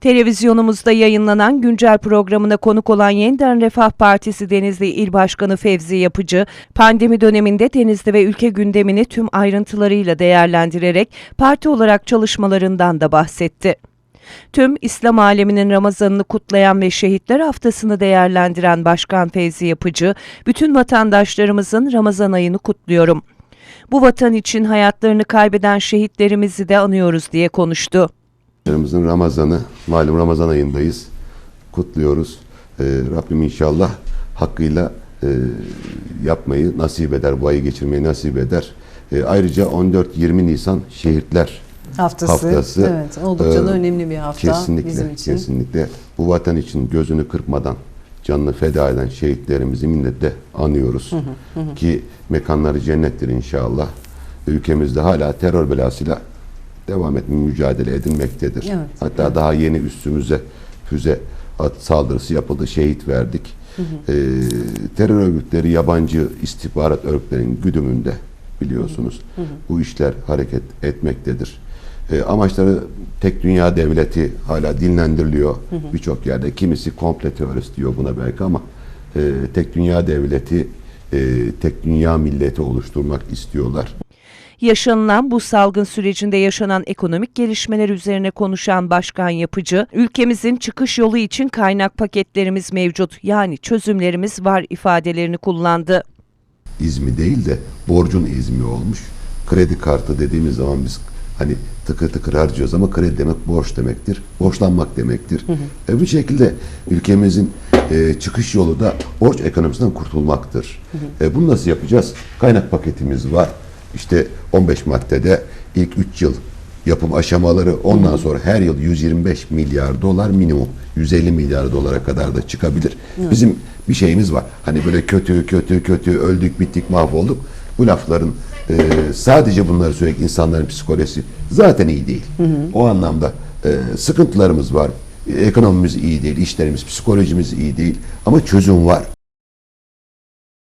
Televizyonumuzda yayınlanan güncel programına konuk olan Yeniden Refah Partisi Denizli İl Başkanı Fevzi Yapıcı, pandemi döneminde Denizli ve ülke gündemini tüm ayrıntılarıyla değerlendirerek parti olarak çalışmalarından da bahsetti. Tüm İslam aleminin Ramazanını kutlayan ve Şehitler Haftası'nı değerlendiren Başkan Fevzi Yapıcı, bütün vatandaşlarımızın Ramazan ayını kutluyorum. Bu vatan için hayatlarını kaybeden şehitlerimizi de anıyoruz diye konuştu. Çocuklarımızın Ramazan'ı, malum Ramazan ayındayız. Kutluyoruz. Ee, Rabbim inşallah hakkıyla e, yapmayı nasip eder, bu ayı geçirmeyi nasip eder. Ee, ayrıca 14-20 Nisan şehitler Haftası. haftası. Evet, oldukça da Ee, önemli bir hafta kesinlikle, bizim için. Kesinlikle. Bu vatan için gözünü kırpmadan canını feda eden şehitlerimizi minnetle anıyoruz. Ki mekanları cennettir inşallah. Ülkemizde hala terör belasıyla devam etmeye mücadele edilmektedir. Evet, Hatta daha yeni üstümüze füze at saldırısı yapıldı, şehit verdik. Ee, terör örgütleri yabancı istihbarat örgütlerinin güdümünde biliyorsunuz. Bu işler hareket etmektedir. Ee, amaçları tek dünya devleti hala dinlendiriliyor birçok yerde. Kimisi komple terörist diyor buna belki ama e, tek dünya devleti, e, tek dünya milleti oluşturmak istiyorlar. Yaşanılan bu salgın sürecinde yaşanan ekonomik gelişmeler üzerine konuşan Başkan Yapıcı, ülkemizin çıkış yolu için kaynak paketlerimiz mevcut yani çözümlerimiz var ifadelerini kullandı. izmi değil de borcun izmi olmuş. Kredi kartı dediğimiz zaman biz hani tıkır tıkır harcıyoruz ama kredi demek borç demektir. Borçlanmak demektir. E, bu şekilde ülkemizin e, çıkış yolu da borç ekonomisinden kurtulmaktır. E, bunu nasıl yapacağız? Kaynak paketimiz var. İşte 15 maddede ilk 3 yıl yapım aşamaları ondan sonra her yıl 125 milyar dolar minimum 150 milyar dolara kadar da çıkabilir. Bizim bir şeyimiz var. Hani böyle kötü kötü kötü öldük bittik mahvolduk. Bu lafların e, sadece bunları söylemek insanların psikolojisi zaten iyi değil. O anlamda e, sıkıntılarımız var. Ekonomimiz iyi değil, işlerimiz, psikolojimiz iyi değil ama çözüm var.